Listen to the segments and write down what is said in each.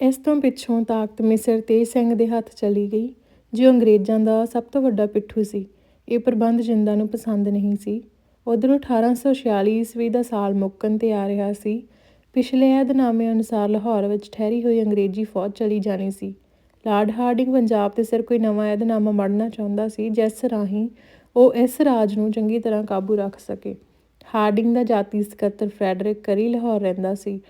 ਇਸ ਤੋਂ ਪਿੱਛੋਂ ਤਾਕਤ ਮਿਸਰ ਤੇਜ ਸਿੰਘ ਦੇ ਹੱਥ ਚਲੀ ਗਈ, ਜੋ ਅੰਗਰੇਜ਼ਾਂ ਦਾ ਸਭ ਤੋਂ ਵੱਡਾ ਪਿੱਠੂ ਸੀ। ਇਹ ਪ੍ਰਬੰਧ ਜਿੰਦਾ ਨੂੰ ਪਸੰਦ ਨਹੀਂ ਸੀ। ਉਧਰੋਂ 1846 ਈਸਵੀ ਦਾ ਸਾਲ ਮੁੱਕਣ ਤੇ ਆ ਰਿਹਾ ਸੀ। ਪਿਛਲੇ ਅਹਿਦਨਾਮੇ ਅਨੁਸਾਰ ਲਾਹੌਰ ਵਿੱਚ ਠਹਿਰੀ ਹੋਈ ਅੰਗਰੇਜ਼ੀ ਫੌਜ ਚਲੀ ਜਾਣੀ ਸੀ। ਲਾਰਡ ਹਾਰਡਿੰਗ ਪੰਜਾਬ ਤੇ ਸਿਰ ਕੋਈ ਨਵਾਂ ਅਹਿਦਨਾਮਾ ਮੜਨਾ ਚਾਹੁੰਦਾ ਸੀ, ਜਿਸ ਰਾਹੀਂ ਉਹ ਇਸ ਰਾਜ ਨੂੰ ਚੰਗੀ ਤਰ੍ਹਾਂ ਕਾਬੂ ਰੱਖ ਸਕੇ। ਹਾਰਡਿੰਗ ਦਾ ਜਾਤੀ ਸਕੱਤਰ ਫਰੈਡਰਿਕ ਕਰੀ ਲਾਹੌਰ ਰਹਿੰਦਾ ਸੀ।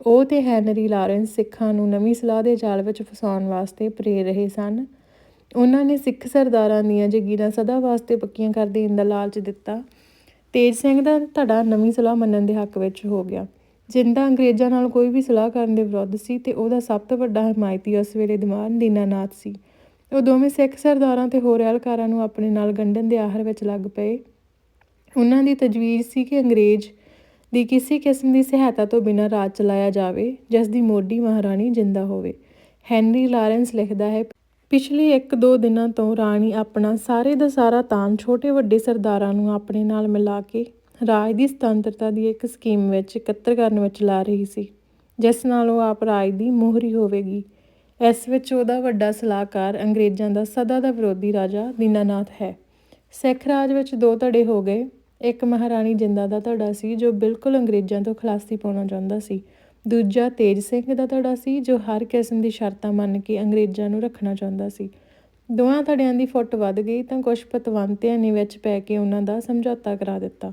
ਉਹ ਤੇ ਹੈਨਰੀ ਲਾਰੈਂਸ ਸਿੱਖਾਂ ਨੂੰ ਨਵੀਂ ਸਲਾਹ ਦੇ ਜਾਲ ਵਿੱਚ ਫਸਾਉਣ ਵਾਸਤੇ ਪ੍ਰੇਰ ਰਹੇ ਸਨ। ਉਹਨਾਂ ਨੇ ਸਿੱਖ ਸਰਦਾਰਾਂ ਦੀਆਂ ਜਗੀਰਾਂ ਸਦਾ ਵਾਸਤੇ ਪੱਕੀਆਂ ਕਰ ਦੇਣ ਦਾ ਲਾਲਚ ਦਿੱਤਾ। ਤੇਜ ਸਿੰਘ ਦਾ ਧੜਾ ਨਵੀਂ ਸਲਾਹ ਮੰਨਣ ਦੇ ਹੱਕ ਵਿੱਚ ਹੋ ਗਿਆ। ਜਿੰਦਾ ਅੰਗਰੇਜ਼ਾਂ ਨਾਲ ਕੋਈ ਵੀ ਸਲਾਹ ਕਰਨ ਦੇ ਵਿਰੁੱਧ ਸੀ ਤੇ ਉਹਦਾ ਸਭ ਤੋਂ ਵੱਡਾ ਹਮਾਇਤੀ ਉਸ ਵੇਲੇ ਦਿਮਾਗ ਦੀਨਾਨਾਥ ਸੀ। ਉਹ ਦੋਵੇਂ ਸਿੱਖ ਸਰਦਾਰਾਂ ਤੇ ਹੋਰ ਅਹਿਲਕਾਰਾਂ ਨੂੰ ਆਪਣੇ ਨਾਲ ਗੰਢਣ ਦੇ ਆਹਰ ਵਿੱਚ ਲੱਗ ਪਏ। ਉਹਨਾਂ ਦੀ ਤਜਵੀਜ਼ ਸੀ ਕਿ ਅੰਗਰੇਜ਼ ਦੀ ਕਿਸੇ ਕਿਸਮ ਦੀ ਸਹਾਇਤਾ ਤੋਂ ਬਿਨਾਂ ਰਾਜ ਚਲਾਇਆ ਜਾਵੇ, ਜਿਸ ਦੀ ਮੋਢੀ ਮਹਾਰਾਣੀ ਜਿੰਦਾ ਹੋਵੇ। ਹੈਨਰੀ ਲਾਰੈਂਸ ਲਿਖਦਾ ਹੈ, ਪਿਛਲੇ 1-2 ਦਿਨਾਂ ਤੋਂ ਰਾਣੀ ਆਪਣਾ ਸਾਰੇ ਦਾ ਸਾਰਾ ਤਾਨ ਛੋਟੇ ਵੱਡੇ ਸਰਦਾਰਾਂ ਨੂੰ ਆਪਣੇ ਨਾਲ ਮਿਲਾ ਕੇ ਰਾਜ ਦੀ ਸੁਤੰਤਰਤਾ ਦੀ ਇੱਕ ਸਕੀਮ ਵਿੱਚ ਇਕੱਤਰ ਕਰਨ ਵਿੱਚ ਲਾ ਰਹੀ ਸੀ, ਜਿਸ ਨਾਲ ਉਹ ਆਪ ਰਾਜ ਦੀ ਮੋਹਰੀ ਹੋਵੇਗੀ। ਇਸ ਵਿੱਚ ਉਹਦਾ ਵੱਡਾ ਸਲਾਹਕਾਰ ਅੰਗਰੇਜ਼ਾਂ ਦਾ ਸਦਾ ਦਾ ਵਿਰੋਧੀ ਰਾਜਾ ਦੀਨਾਨਾਥ ਹੈ। ਸਿੱਖ ਰਾਜ ਵਿੱਚ ਦੋ ਧੜੇ ਹੋ ਗਏ। ਇੱਕ ਮਹਾਰਾਣੀ ਜਿੰਦਾ ਦਾ ਧੜਾ ਸੀ, ਜੋ ਬਿਲਕੁਲ ਅੰਗਰੇਜ਼ਾਂ ਤੋਂ ਖਲਾਸੀ ਪਾਉਣਾ ਚਾਹੁੰਦਾ ਸੀ। ਦੂਜਾ ਤੇਜ ਸਿੰਘ ਦਾ ਧੜਾ ਸੀ, ਜੋ ਹਰ ਕਿਸਮ ਦੀ ਸ਼ਰਤਾਂ ਮੰਨ ਕੇ ਅੰਗਰੇਜ਼ਾਂ ਨੂੰ ਰੱਖਣਾ ਚਾਹੁੰਦਾ ਸੀ। ਦੋਹਾਂ ਧੜਿਆਂ ਦੀ ਫੁੱਟ ਵੱਧ ਗਈ ਤਾਂ ਕੁਝ ਪਤਵੰਤਿਆਂ ਨੇ ਵਿੱਚ ਪੈ ਕੇ ਉਹਨਾਂ ਦਾ ਸਮਝੌਤਾ ਕਰਾ ਦਿੱਤਾ।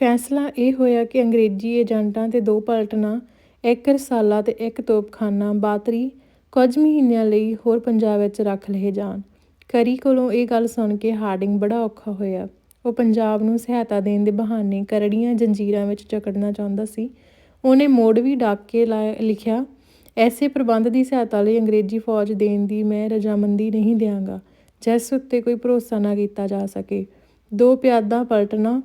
ਫੈਸਲਾ ਇਹ ਹੋਇਆ ਕਿ ਅੰਗਰੇਜ਼ੀ ਏਜੰਟਾਂ ਤੇ ਦੋ ਪਲਟਣਾ, ਇੱਕ ਰਸਾਲਾ ਤੇ ਇੱਕ ਤੋਪਖਾਨਾ ਬਾਤਰੀ ਕੁਝ ਮਹੀਨਿਆਂ ਲਈ ਹੋਰ ਪੰਜਾਬ ਵਿੱਚ ਰੱਖ ਲਏ ਜਾਣ। ਕਰੀ ਕੋਲੋਂ ਇਹ ਗੱਲ ਸੁਣ ਕੇ ਹਾਰਡਿੰਗ ਬੜਾ ਔਖਾ ਹੋਇਆ। ਉਹ ਪੰਜਾਬ ਨੂੰ ਸਹਾਇਤਾ ਦੇਣ ਦੇ ਬਹਾਨੇ ਕਰੜੀਆਂ ਜੰਜੀਰਾਂ ਵਿੱਚ ਜਕੜਨਾ ਚਾਹੁੰਦਾ ਸੀ। ਉਹਨੇ ਮੋੜ ਵੀ ਡਾਕ ਕੇ ਲਿਖਿਆ, ਐਸੇ ਪ੍ਰਬੰਧ ਦੀ ਸਹਾਇਤਾ ਲਈ ਅੰਗਰੇਜ਼ੀ ਫੌਜ ਦੇਣ ਦੀ ਮੈਂ ਰਜਾਮੰਦੀ ਨਹੀਂ ਦਿਆਂਗਾ। ਜਿਸ ਉੱਤੇ ਕੋਈ ਭਰੋਸਾ ਨਾ ਕੀਤਾ ਜਾ ਸਕੇ। ਦੋ ਪਿਆਦਾਂ ਪਲਟਣਾ,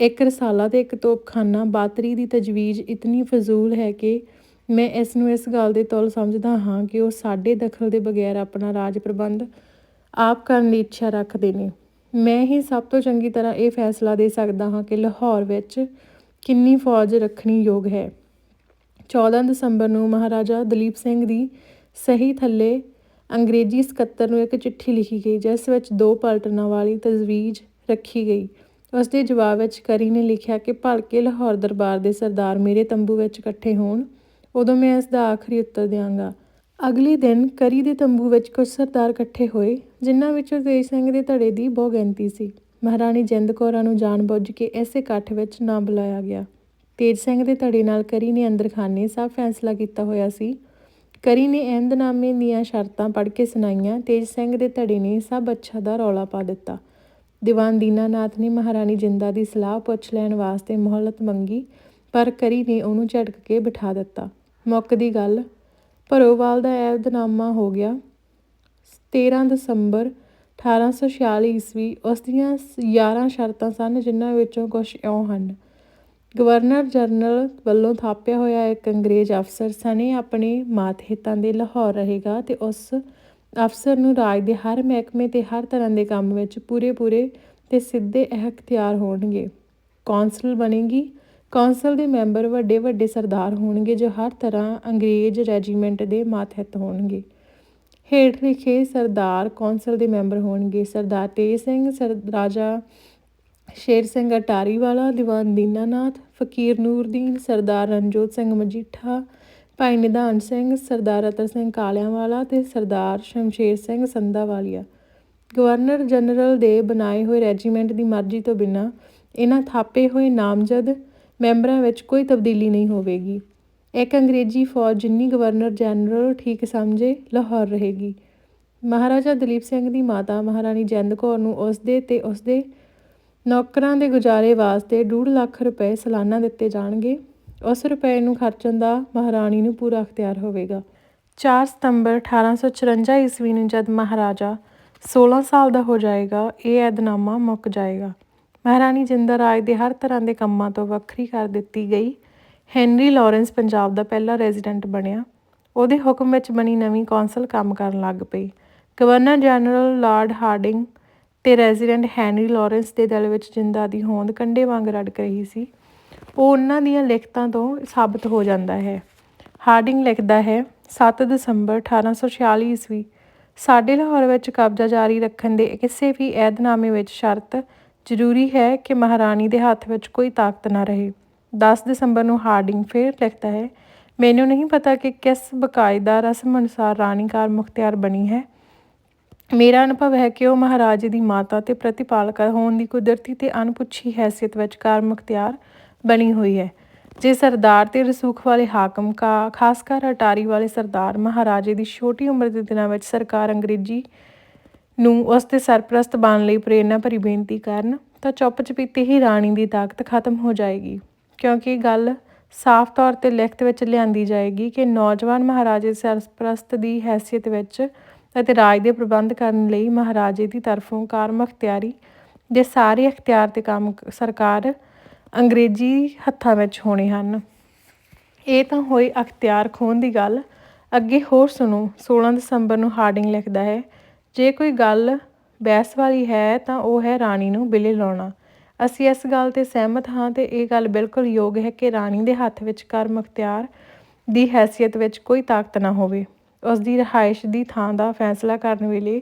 ਇੱਕ ਰਸਾਲਾ ਤੇ ਇੱਕ ਤੋਪਖਾਨਾ। ਬਾਤਰੀ ਦੀ ਤਜਵੀਜ਼ ਇਤਨੀ ਫਜ਼ੂਲ ਹੈ ਕਿ ਮੈਂ ਇਸ ਨੂੰ ਇਸ ਗੱਲ ਦੇ ਤੌਲ ਸਮਝਦਾ ਹਾਂ ਕਿ ਉਹ ਸਾਡੇ ਦਖਲ ਦੇ ਬਗੈਰ ਆਪਣਾ ਰਾਜ ਪ੍ਰਬੰਧ ਆਪ ਕਰਨ ਦੀ ਇੱਛਾ ਰੱਖਦੇ ਨੇ। ਮੈਂ ਹੀ ਸਭ ਤੋਂ ਚੰਗੀ ਤਰ੍ਹਾਂ ਇਹ ਫੈਸਲਾ ਦੇ ਸਕਦਾ ਹਾਂ ਕਿ ਲਾਹੌਰ ਵਿੱਚ ਕਿੰਨੀ ਫੌਜ ਰੱਖਣੀ ਯੋਗ ਹੈ। 14 ਦਸੰਬਰ ਨੂੰ ਮਹਾਰਾਜਾ ਦਲੀਪ ਸਿੰਘ ਦੀ ਸਹੀ ਥੱਲੇ ਅੰਗਰੇਜ਼ੀ ਸਕੱਤਰ ਨੂੰ ਇੱਕ ਚਿੱਠੀ ਲਿਖੀ ਗਈ, ਜਿਸ ਵਿੱਚ ਦੋ ਪਲਟਨਾਂ ਵਾਲੀ ਤਜਵੀਜ਼ ਰੱਖੀ ਗਈ। ਉਸ ਦੇ ਜਵਾਬ ਵਿੱਚ ਕਰੀ ਨੇ ਲਿਖਿਆ ਕਿ ਭਲਕੇ ਲਾਹੌਰ ਦਰਬਾਰ ਦੇ ਸਰਦਾਰ ਮੇਰੇ ਤੰਬੂ ਵਿੱਚ ਇਕੱਠੇ ਹੋਣ, ਉਦੋਂ ਮੈਂ ਇਸ ਦਾ ਆਖਰੀ ਉੱਤਰ ਦਿਆਂਗਾ। ਅਗਲੇ ਦਿਨ ਕਰੀ ਦੇ ਤੰਬੂ ਵਿੱਚ ਕੁਝ ਸਰਦਾਰ ਇਕੱਠੇ ਹੋਏ, ਜਿਨ੍ਹਾਂ ਵਿੱਚੋਂ ਤੇਜ ਸਿੰਘ ਦੇ ਧੜੇ ਦੀ ਬਹੁ ਗਿਣਤੀ ਸੀ। ਮਹਾਰਾਣੀ ਜਿੰਦ ਕੌਰਾਂ ਨੂੰ ਜਾਣਬੁੱਝ ਕੇ ਐਸੇ ਇਕੱਠ ਵਿੱਚ ਨਾ ਬੁਲਾਇਆ ਗਿਆ। ਤੇਜ ਸਿੰਘ ਦੇ ਧੜੇ ਨਾਲ ਕਰੀ ਨੇ ਅੰਦਰਖਾਨੇ ਸਭ ਫੈਸਲਾ ਕੀਤਾ ਹੋਇਆ ਸੀ। ਕਰੀ ਨੇ ਅਹਿਮਦਨਾਮੇ ਦੀਆਂ ਸ਼ਰਤਾਂ ਪੜ੍ਹ ਕੇ ਸੁਣਾਈਆਂ, ਤੇਜ ਸਿੰਘ ਦੇ ਧੜੇ ਨੇ ਸਭ ਅੱਛਾ ਦਾ ਰੌਲਾ ਪਾ ਦਿੱਤਾ। ਦੀਵਾਨ ਦੀਨਾਨਾਥ ਨੇ ਮਹਾਰਾਣੀ ਜਿੰਦਾ ਦੀ ਸਲਾਹ ਪੁੱਛ ਲੈਣ ਵਾਸਤੇ ਮੋਹਲਤ ਮੰਗੀ, ਪਰ ਕਰੀ ਨੇ ਉਹਨੂੰ ਝਟਕ ਕੇ ਬਿਠਾ ਦਿੱਤਾ। ਮੁੱਕ ਦੀ ਗੱਲ ਭਰੋਵਾਲ ਦਾ ਐਦਨਾਮਾ ਹੋ ਗਿਆ। 13 ਦਸੰਬਰ 1846 ਈਸਵੀ ਉਸ ਦੀਆਂ 11 ਸ਼ਰਤਾਂ ਸਨ, ਜਿਨ੍ਹਾਂ ਵਿੱਚੋਂ ਕੁਝ ਇਉਂ ਹਨ। ਗਵਰਨਰ ਜਨਰਲ ਵੱਲੋਂ ਥਾਪਿਆ ਹੋਇਆ ਇੱਕ ਅੰਗਰੇਜ਼ ਅਫਸਰ ਸਣੇ ਆਪਣੇ ਮਾਤਹਿਤਾਂ ਦੇ ਲਾਹੌਰ ਰਹੇਗਾ ਤੇ ਉਸ ਅਫਸਰ ਨੂੰ ਰਾਜ ਦੇ ਹਰ ਮਹਿਕਮੇ ਤੇ ਹਰ ਤਰ੍ਹਾਂ ਦੇ ਕੰਮ ਵਿੱਚ ਪੂਰੇ ਪੂਰੇ ਤੇ ਸਿੱਧੇ ਇਖਤਿਆਰ ਹੋਣਗੇ। ਕੌਂਸਲ ਬਣੇਗੀ। ਕੌਂਸਲ ਦੇ ਮੈਂਬਰ ਵੱਡੇ ਵੱਡੇ ਸਰਦਾਰ ਹੋਣਗੇ ਜੋ ਹਰ ਤਰ੍ਹਾਂ ਅੰਗਰੇਜ਼ ਰੈਜੀਮੈਂਟ ਦੇ ਮਾਤਹਿਤ ਹੋਣਗੇ। ਹੇਠ ਲਿਖੇ ਸਰਦਾਰ ਕੌਂਸਲ ਦੇ ਮੈਂਬਰ ਹੋਣਗੇ ਸਰਦਾਰ ਤੇਜ ਸਿੰਘ, ਸਰ ਰਾਜਾ ਸ਼ੇਰ ਸਿੰਘ ਅਟਾਰੀ ਵਾਲਾ ਦੀਵਾਨ ਦੀਨਾਨਾਥ, ਫਕੀਰ ਨੂਰਦੀਨ, ਸਰਦਾਰ ਰਣਜੋਤ ਸਿੰਘ ਮਜੀਠਾ, ਭਾਈ ਨਿਧਾਨ ਸਿੰਘ, ਸਰਦਾਰ ਰਤਨ ਸਿੰਘ ਕਾਲਿਆਂਵਾਲਾ ਤੇ ਸਰਦਾਰ ਸ਼ਮਸ਼ੇਰ ਸਿੰਘ ਸੰਧਾਵਾਲੀਆ। ਗਵਰਨਰ ਜਨਰਲ ਦੇ ਬਣਾਏ ਹੋਏ ਰੈਜੀਮੈਂਟ ਦੀ ਮਰਜ਼ੀ ਤੋਂ ਬਿਨਾ ਇਹਨਾਂ ਥਾਪੇ ਹੋਏ ਨਾਮਜ਼ਦ ਮੈਂਬਰਾਂ ਵਿੱਚ ਕੋਈ ਤਬਦੀਲੀ ਨਹੀਂ ਹੋਵੇਗੀ। ਇੱਕ ਅੰਗਰੇਜ਼ੀ ਫੌਜ ਜਿੰਨੀ ਗਵਰਨਰ ਜਨਰਲ ਠੀਕ ਸਮਝੇ, ਲਾਹੌਰ ਰਹੇਗੀ। ਮਹਾਰਾਜਾ ਦਲੀਪ ਸਿੰਘ ਦੀ ਮਾਤਾ ਮਹਾਰਾਣੀ ਜਿੰਦ ਕੌਰ ਨੂੰ ਉਸ ਦੇ ਤੇ ਉਸ ਦੇ ਨੌਕਰਾਂ ਦੇ ਗੁਜ਼ਾਰੇ ਵਾਸਤੇ 2.5 ਲੱਖ ਰੁਪਏ ਸਾਲਾਨਾ ਦਿੱਤੇ ਜਾਣਗੇ। ਉਸ ਰੁਪਏ ਨੂੰ ਖਰਚਣ ਦਾ ਮਹਾਰਾਣੀ ਨੂੰ ਪੂਰਾ ਅਖਤਿਆਰ ਹੋਵੇਗਾ। 4 ਸਤੰਬਰ 1854 ਈਸਵੀ ਨੂੰ ਜਦ ਮਹਾਰਾਜਾ 16 ਸਾਲ ਦਾ ਹੋ ਜਾਏਗਾ, ਇਹ ਐਦਨਾਮਾ ਮੁੱਕ ਜਾਏਗਾ। ਮਹਾਰਾਣੀ ਜਿੰਦਾ ਰਾਜ ਦੇ ਹਰ ਤਰ੍ਹਾਂ ਦੇ ਕੰਮਾਂ ਤੋਂ ਵੱਖਰੀ ਕਰ ਦਿੱਤੀ ਗਈ। ਹੈਨਰੀ ਲਾਰੈਂਸ ਪੰਜਾਬ ਦਾ ਪਹਿਲਾ ਰੈਜ਼ੀਡੈਂਟ ਬਣਿਆ। ਉਹਦੇ ਹੁਕਮ ਵਿੱਚ ਬਣੀ ਨਵੀਂ ਕੌਂਸਲ ਕੰਮ ਕਰਨ ਲੱਗ ਪਈ। ਗਵਰਨਰ ਜਨਰਲ ਲਾਰਡ ਹਾਰਡਿੰਗ ਤੇ ਰੈਜ਼ੀਡੈਂਟ ਹੈਨਰੀ ਲਾਰੈਂਸ ਦੇ ਦਿਲ ਵਿੱਚ ਜਿੰਦਾ ਦੀ ਹੋਂਦ ਕੰਡੇ ਵਾਂਗ ਰੜਕ ਰਹੀ ਸੀ। ਉਹ ਉਹਨਾਂ ਦੀਆਂ ਲਿਖਤਾਂ ਤੋਂ ਸਾਬਤ ਹੋ ਜਾਂਦਾ ਹੈ। ਹਾਰਡਿੰਗ ਲਿਖਦਾ ਹੈ 7 ਦਸੰਬਰ 1846 ਈਸਵੀ, ਸਾਡੇ ਲਾਹੌਰ ਵਿੱਚ ਕਬਜ਼ਾ ਜਾਰੀ ਰੱਖਣ ਦੇ ਕਿਸੇ ਵੀ ਏਧਨਾਮੇ ਵਿੱਚ ਸ਼ਰਤ ਜ਼ਰੂਰੀ ਹੈ ਕਿ ਮਹਾਰਾਣੀ ਦੇ ਹੱਥ ਵਿੱਚ ਕੋਈ ਤਾਕਤ ਨਾ ਰਹੇ। 10 ਦਸੰਬਰ ਨੂੰ ਹਾਰਡਿੰਗ ਫੇਰ ਲਿਖਦਾ ਹੈ, ਮੈਨੂੰ ਨਹੀਂ ਪਤਾ ਕਿ ਕਿਸ ਬਕਾਇਦਾ ਰਸਮ ਅਨੁਸਾਰ ਰਾਣੀ ਕਾਰ ਮੁਖਤਿਆਰ ਬਣੀ ਹੈ। ਮੇਰਾ ਅਨੁਭਵ ਹੈ ਕਿ ਉਹ ਮਹਾਰਾਜੇ ਦੀ ਮਾਤਾ ਤੇ ਪ੍ਰਤੀਪਾਲਕਾ ਹੋਣ ਦੀ ਕੁਦਰਤੀ ਤੇ ਅਣਪੁੱਛੀ ਹੈਸੀਅਤ ਵਿੱਚ ਕਾਰ ਮੁਖਤਿਆਰ ਬਣੀ ਹੋਈ ਹੈ। ਜੇ ਸਰਦਾਰ ਤੇ ਰਸੂਖ ਵਾਲੇ ਹਾਕਮ ਕਾ, ਖਾਸ ਕਰ ਅਟਾਰੀ ਵਾਲੇ ਸਰਦਾਰ, ਮਹਾਰਾਜੇ ਦੀ ਛੋਟੀ ਉਮਰ ਦੇ ਦਿਨਾਂ ਵਿੱਚ ਸਰਕਾਰ ਅੰਗਰੇਜ਼ੀ ਨੂੰ ਉਸ ਦੇ ਸਰਪ੍ਰਸਤ ਬਣਨ ਲਈ ਪ੍ਰੇਰਨਾ ਭਰੀ ਬੇਨਤੀ ਕਰਨ, ਤਾਂ ਚੁੱਪ ਚਪੀਤੇ ਹੀ ਰਾਣੀ ਦੀ ਤਾਕਤ ਖਤਮ ਹੋ ਜਾਏਗੀ। ਕਿਉਂਕਿ ਇਹ ਗੱਲ ਸਾਫ਼ ਤੌਰ ਤੇ ਲਿਖਤ ਵਿੱਚ ਲਿਆਂਦੀ ਜਾਏਗੀ ਕਿ ਨੌਜਵਾਨ ਮਹਾਰਾਜੇ ਸਰਪ੍ਰਸਤ ਦੀ ਹੈਸੀਅਤ ਵਿੱਚ ਅਤੇ ਰਾਜ ਦੇ ਪ੍ਰਬੰਧ ਕਰਨ ਲਈ ਮਹਾਰਾਜੇ ਦੀ ਤਰਫੋਂ ਕਾਰ ਮੁਖਤਿਆਰੀ ਦੇ ਸਾਰੇ ਅਖਤਿਆਰ ਤੇ ਕੰਮ ਸਰਕਾਰ ਅੰਗਰੇਜ਼ੀ ਹੱਥਾਂ ਵਿੱਚ ਹੋਣੇ ਹਨ। ਇਹ ਤਾਂ ਹੋਈ ਅਖਤਿਆਰ ਖੋਣ ਦੀ ਗੱਲ। ਅੱਗੇ ਹੋਰ ਸੁਣੋ। 16 ਦਸੰਬਰ ਨੂੰ ਹਾਰਡਿੰਗ ਲਿਖਦਾ ਹੈ ਜੇ ਕੋਈ ਗੱਲ ਬਹਿਸ ਵਾਲੀ ਹੈ ਤਾਂ ਉਹ ਹੈ ਰਾਣੀ ਨੂੰ ਬਿਲੇ ਲਾਉਣਾ। ਅਸੀਂ ਇਸ ਗੱਲ ਤੇ ਸਹਿਮਤ ਹਾਂ ਤੇ ਇਹ ਗੱਲ ਬਿਲਕੁਲ ਯੋਗ ਹੈ ਕਿ ਰਾਣੀ ਦੇ ਹੱਥ ਵਿੱਚ ਕਰ ਮੁਖਤਿਆਰ ਦੀ ਹੈਸੀਅਤ ਵਿੱਚ ਕੋਈ ਤਾਕਤ ਨਾ ਹੋਵੇ। ਉਸ ਦੀ ਰਹਾਇਸ਼ ਦੀ ਥਾਂ ਦਾ ਫੈਸਲਾ ਕਰਨ ਵੇਲੇ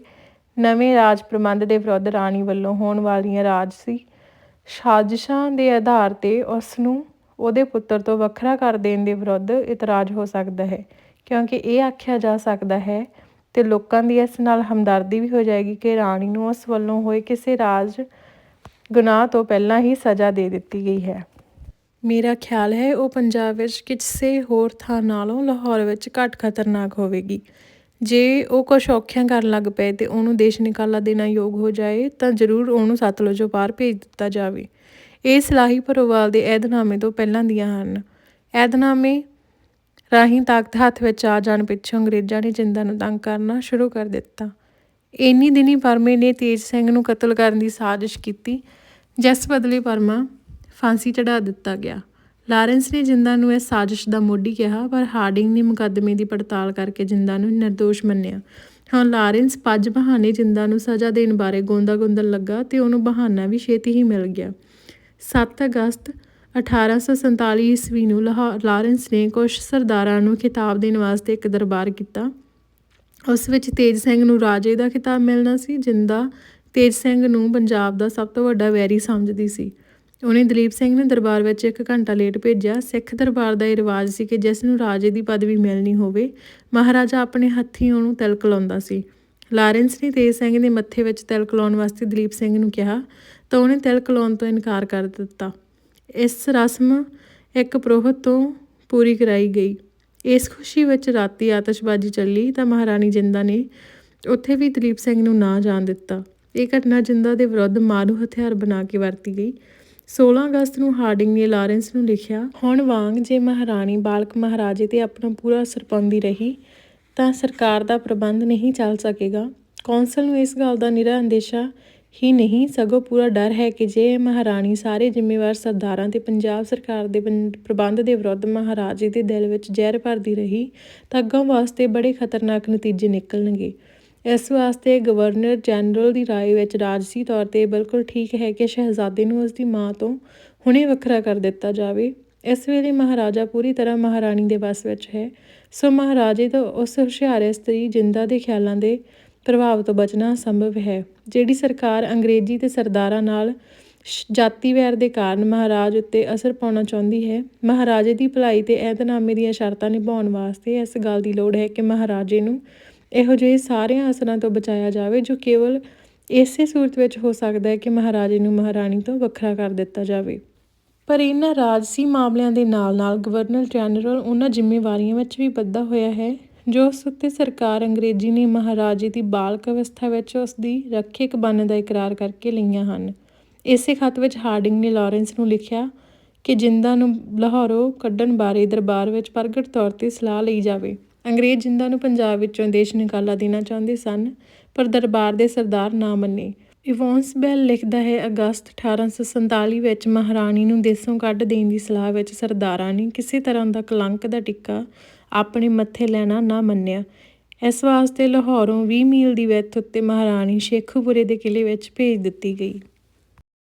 ਨਵੇਂ ਰਾਜ ਪ੍ਰਬੰਧ ਦੇ ਵਿਰੁੱਧ ਰਾਣੀ ਵੱਲੋਂ ਹੋਣ ਵਾਲੀਆਂ ਰਾਜਸੀ ਸਾਜ਼ਿਸ਼ਾਂ ਦੇ ਆਧਾਰ ਤੇ ਉਸ ਨੂੰ ਉਹਦੇ ਪੁੱਤਰ ਤੋਂ ਵੱਖਰਾ ਕਰ ਦੇਣ ਦੇ ਵਿਰੁੱਧ ਇਤਰਾਜ਼ ਹੋ ਸਕਦਾ ਹੈ, ਕਿਉਂਕਿ ਇਹ ਆਖਿਆ ਜਾ ਸਕਦਾ ਹੈ ਤੇ ਲੋਕਾਂ ਦੀ ਇਸ ਨਾਲ ਹਮਦਰਦੀ ਵੀ ਹੋ ਜਾਏਗੀ ਕਿ ਰਾਣੀ ਨੂੰ ਉਸ ਵੱਲੋਂ ਹੋਏ ਕਿਸੇ ਰਾਜ ਗੁਨਾਹ ਤੋਂ ਪਹਿਲਾਂ ਹੀ ਸਜ਼ਾ ਦੇ ਦਿੱਤੀ ਗਈ ਹੈ। ਮੇਰਾ ਖਿਆਲ ਹੈ ਉਹ ਪੰਜਾਬ ਵਿੱਚ ਕਿਸੇ ਹੋਰ ਥਾਂ ਨਾਲੋਂ ਲਾਹੌਰ ਵਿੱਚ ਘੱਟ ਖਤਰਨਾਕ ਹੋਵੇਗੀ। ਜੇ ਉਹ ਕੁਛ ਔਖਿਆਂ ਕਰਨ ਲੱਗ ਪਏ ਤੇ ਉਹਨੂੰ ਦੇਸ਼ ਨਿਕਾਲਾ ਦੇਣਾ ਯੋਗ ਹੋ ਜਾਏ ਤਾਂ ਜ਼ਰੂਰ ਉਹਨੂੰ ਸਤਲੁਜੋਂ ਪਾਰ ਭੇਜ ਦਿੱਤਾ ਜਾਵੇ। ਇਹ ਸਲਾਹੀ ਪਰੋਵਾਲ ਦੇ ਐਦਨਾਮੇ ਤੋਂ ਪਹਿਲਾਂ ਦੀਆਂ ਹਨ। ਐਦਨਾਮੇ ਰਾਹੀਂ ਤਾਕਤ ਹੱਥ ਵਿੱਚ ਆ ਜਾਣ ਪਿੱਛੋਂ ਅੰਗਰੇਜ਼ਾਂ ਨੇ ਜਿੰਦਾ ਨੂੰ ਤੰਗ ਕਰਨਾ ਸ਼ੁਰੂ ਕਰ ਦਿੱਤਾ। ਇੰਨੀ ਦਿਨੀ ਪਰਮੇ ਨੇ ਤੇਜ ਸਿੰਘ ਨੂੰ ਕਤਲ ਕਰਨ ਦੀ ਸਾਜ਼ਿਸ਼ ਕੀਤੀ, ਜਿਸ ਬਦਲੇ ਪਰਮਾ ਫਾਂਸੀ ਚੜਾ ਦਿੱਤਾ ਗਿਆ। ਲਾਰੈਂਸ ਨੇ ਜਿੰਦਾ ਨੂੰ ਇਸ ਸਾਜ਼ਿਸ਼ ਦਾ ਮੋਢੀ ਕਿਹਾ, ਪਰ ਹਾਰਡਿੰਗ ਨੇ ਮੁਕੱਦਮੇ ਦੀ ਪੜਤਾਲ ਕਰਕੇ ਜਿੰਦਾ ਨੂੰ ਨਿਰਦੋਸ਼ ਮੰਨਿਆ। ਹਾਂ ਲਾਰੈਂਸ ਪੱਜ ਬਹਾਨੇ ਜਿੰਦਾ ਨੂੰ ਸਜ਼ਾ ਦੇਣ ਬਾਰੇ ਗੋਂਦਾ ਗੁੰਦਲ ਲੱਗਾ ਤੇ ਉਹਨੂੰ ਬਹਾਨਾ ਵੀ ਛੇਤੀ ਹੀ ਮਿਲ ਗਿਆ। 7 ਅਗਸਤ 1847 ਈਸਵੀ ਨੂੰ ਲਾਰੈਂਸ ਨੇ ਕੁਝ ਸਰਦਾਰਾਂ ਨੂੰ ਖਿਤਾਬ ਦੇਣ ਵਾਸਤੇ ਇੱਕ ਦਰਬਾਰ ਕੀਤਾ। ਉਸ ਵਿੱਚ ਤੇਜ ਸਿੰਘ ਨੂੰ ਰਾਜੇ ਦਾ ਖਿਤਾਬ ਮਿਲਣਾ ਸੀ, ਜਿੰਦਾ ਤੇਜ ਸਿੰਘ ਨੂੰ ਪੰਜਾਬ ਦਾ ਸਭ ਤੋਂ ਵੱਡਾ ਵੈਰੀ ਸਮਝਦੀ ਸੀ। ਉਹਨੇ ਦਲੀਪ ਸਿੰਘ ਨੂੰ ਦਰਬਾਰ ਵਿੱਚ ਇੱਕ ਘੰਟਾ ਲੇਟ ਭੇਜਿਆ। ਸਿੱਖ ਦਰਬਾਰ ਦਾ ਇਹ ਰਿਵਾਜ ਸੀ ਕਿ ਜਿਸ ਨੂੰ ਰਾਜੇ ਦੀ ਪਦਵੀ ਮਿਲਣੀ ਹੋਵੇ, ਮਹਾਰਾਜਾ ਆਪਣੇ ਹੱਥੀਂ ਉਹਨੂੰ ਤਿਲਕ ਲਾਉਂਦਾ ਸੀ। ਲਾਰੈਂਸ ਨੇ ਤੇਜ ਸਿੰਘ ਦੇ ਮੱਥੇ ਵਿੱਚ ਤਿਲਕ ਲਾਉਣ ਵਾਸਤੇ ਦਲੀਪ ਸਿੰਘ ਨੂੰ ਕਿਹਾ, ਤਾਂ ਉਹਨੇ ਤਿਲਕ ਲਾਉਣ ਤੋਂ ਇਨਕਾਰ ਕਰ ਦਿੱਤਾ। ਇਸ ਰਸਮ ਇੱਕ ਪ੍ਰੋਹਤ ਤੋਂ ਪੂਰੀ ਕਰਾਈ ਗਈ। ਇਸ ਖੁਸ਼ੀ ਵਿੱਚ ਰਾਤੀ ਆਤਿਸ਼ਬਾਜ਼ੀ ਚੱਲੀ ਤਾਂ ਮਹਾਰਾਣੀ ਜਿੰਦਾ ਨੇ ਉੱਥੇ ਵੀ ਦਲੀਪ ਸਿੰਘ ਨੂੰ ਨਾ ਜਾਣ ਦਿੱਤਾ। ਇਹ ਘਟਨਾ ਜਿੰਦਾ ਦੇ ਵਿਰੁੱਧ ਮਾਰੂ ਹਥਿਆਰ ਬਣਾ ਕੇ ਵਰਤੀ ਗਈ। 16 ਅਗਸਤ ਨੂੰ ਹਾਰਡਿੰਗ ਨੇ ਲਾਰੈਂਸ ਨੂੰ ਲਿਖਿਆ, ਹੁਣ ਵਾਂਗ ਜੇ ਮਹਾਰਾਣੀ ਬਾਲਕ ਮਹਾਰਾਜੇ ਤੇ ਆਪਣਾ ਪੂਰਾ ਅਸਰ ਪਾਉਂਦੀ ਰਹੀ ਤਾਂ ਸਰਕਾਰ ਦਾ ਪ੍ਰਬੰਧ ਨਹੀਂ ਚੱਲ ਸਕੇਗਾ। ਕੌਂਸਲ ਨੂੰ ਇਸ ਗੱਲ ਦਾ ਨਿਰਾ ਅੰਦੇਸ਼ਾ ਹੀ ਨਹੀਂ ਸਗੋਂ ਪੂਰਾ ਡਰ ਹੈ ਕਿ ਜੇ ਮਹਾਰਾਣੀ ਸਾਰੇ ਜ਼ਿੰਮੇਵਾਰ ਸਰਦਾਰਾਂ ਤੇ ਪੰਜਾਬ ਸਰਕਾਰ ਦੇ ਪ੍ਰਬੰਧ ਦੇ ਵਿਰੁੱਧ ਮਹਾਰਾਜੇ ਦੇ ਦਿਲ ਵਿੱਚ ਜ਼ਹਿਰ ਭਰਦੀ ਰਹੀ ਤਾਂ ਅੱਗੋਂ ਵਾਸਤੇ ਬੜੇ ਖਤਰਨਾਕ ਨਤੀਜੇ ਨਿਕਲਣਗੇ ਇਸ ਵਾਸਤੇ ਗਵਰਨਰ ਜਨਰਲ ਦੀ رائے ਵਿੱਚ ਰਾਜਸੀ ਤੌਰ ਤੇ ਬਿਲਕੁਲ ਠੀਕ ਹੈ ਕਿ ਸ਼ਹਿਜ਼ਾਦੇ ਨੂੰ ਉਸ ਦੀ ਮਾਂ ਤੋਂ ਹੁਣੇ ਵੱਖਰਾ ਕਰ ਦਿੱਤਾ ਜਾਵੇ ਇਸ ਵੇਲੇ ਮਹਾਰਾਜਾ ਪੂਰੀ ਤਰ੍ਹਾਂ ਮਹਾਰਾਣੀ ਦੇ ਵਸ ਵਿੱਚ ਹੈ ਸੋ ਮਹਾਰਾਜੇ ਤੋਂ ਉਸ ਹੁਸ਼ਿਆਰ ਇਸਤਰੀ ਜਿੰਦਾ ਦੇ ਖਿਆਲਾਂ ਦੇ ਪ੍ਰਭਾਵ ਤੋਂ ਬਚਣਾ ਸੰਭਵ ਹੈ। ਜਿਹੜੀ ਸਰਕਾਰ ਅੰਗਰੇਜ਼ੀ ਤੇ ਸਰਦਾਰਾਂ ਨਾਲ ਜਾਤੀ ਵੈਰ ਦੇ ਕਾਰਨ ਮਹਾਰਾਜ ਉੱਤੇ ਅਸਰ ਪਾਉਣਾ ਚਾਹੁੰਦੀ ਹੈ, ਮਹਾਰਾਜੇ ਦੀ ਭਲਾਈ ਤੇ ਐਤਨਾਮੇ ਦੀਆਂ ਸ਼ਰਤਾਂ ਨਿਭਾਉਣ ਵਾਸਤੇ ਇਸ ਗੱਲ ਦੀ ਲੋੜ ਹੈ ਕਿ ਮਹਾਰਾਜੇ ਨੂੰ ਇਹੋ ਜਿਹੇ ਸਾਰਿਆਂ ਅਸਰਾਂ ਤੋਂ ਬਚਾਇਆ ਜਾਵੇ ਜੋ ਕੇਵਲ ਇਸੇ ਸੂਰਤ ਵਿੱਚ ਹੋ ਸਕਦਾ ਹੈ ਕਿ ਮਹਾਰਾਜੇ ਨੂੰ ਮਹਾਰਾਣੀ ਤੋਂ ਵੱਖਰਾ ਕਰ ਦਿੱਤਾ ਜਾਵੇ। ਪਰ ਇਹਨਾਂ ਰਾਜਸੀ ਮਾਮਲਿਆਂ ਦੇ ਨਾਲ-ਨਾਲ ਗਵਰਨਰ ਜਨਰਲ ਉਹਨਾਂ ਜ਼ਿੰਮੇਵਾਰੀਆਂ ਵਿੱਚ ਵੀ ਬੱਧਾ ਹੋਇਆ ਹੈ। ਜੋ ਉਸ ਉੱਤੇ ਸਰਕਾਰ ਅੰਗਰੇਜ਼ੀ ਨੇ ਮਹਾਰਾਜੇ ਦੀ ਬਾਲਕ ਅਵਸਥਾ ਵਿੱਚ ਉਸ ਦੀ ਰੱਖਿਅਕ ਬਣਨ ਦਾ ਇਕਰਾਰ ਕਰਕੇ ਲਈਆਂ ਹਨ। ਇਸੇ ਖਤ ਵਿੱਚ ਹਾਰਡਿੰਗ ਨੇ ਲਾਰੈਂਸ ਨੂੰ ਲਿਖਿਆ ਕਿ ਜਿੰਦਾ ਨੂੰ ਲਾਹੌਰੋਂ ਕੱਢਣ ਬਾਰੇ ਦਰਬਾਰ ਵਿੱਚ ਪ੍ਰਗਟ ਤੌਰ ਤੇ ਸਲਾਹ ਲਈ ਜਾਵੇ। ਅੰਗਰੇਜ਼ ਜਿੰਦਾਂ ਨੂੰ ਪੰਜਾਬ ਵਿੱਚੋਂ ਦੇਸ਼ ਨਿਕਾਲਾ ਦੇਣਾ ਚਾਹੁੰਦੇ ਸਨ, ਪਰ ਦਰਬਾਰ ਦੇ ਸਰਦਾਰ ਨਾ ਮੰਨੇ। ਇਵੋਨਸ ਬੈਲ ਲਿਖਦਾ ਹੈ, ਅਗਸਤ 1847 ਵਿੱਚ ਮਹਾਰਾਣੀ ਨੂੰ ਦੇਸ਼ੋਂ ਕੱਢ ਦੇਣ ਦੀ ਸਲਾਹ ਵਿੱਚ ਸਰਦਾਰਾਂ ਨੇ ਕਿਸੇ ਤਰ੍ਹਾਂ ਦਾ ਕਲੰਕ ਦਾ ਟਿੱਕਾ ਆਪਣੇ ਮੱਥੇ ਲੈਣਾ ਨਾ ਮੰਨਿਆ। ਇਸ ਵਾਸਤੇ ਲਾਹੌਰੋਂ 20 ਮੀਲ ਦੀ ਵਿੱਥ ਉੱਤੇ ਮਹਾਰਾਣੀ ਸ਼ੇਖੂਪੁਰੇ ਦੇ ਕਿਲੇ ਵਿੱਚ ਭੇਜ ਦਿੱਤੀ ਗਈ।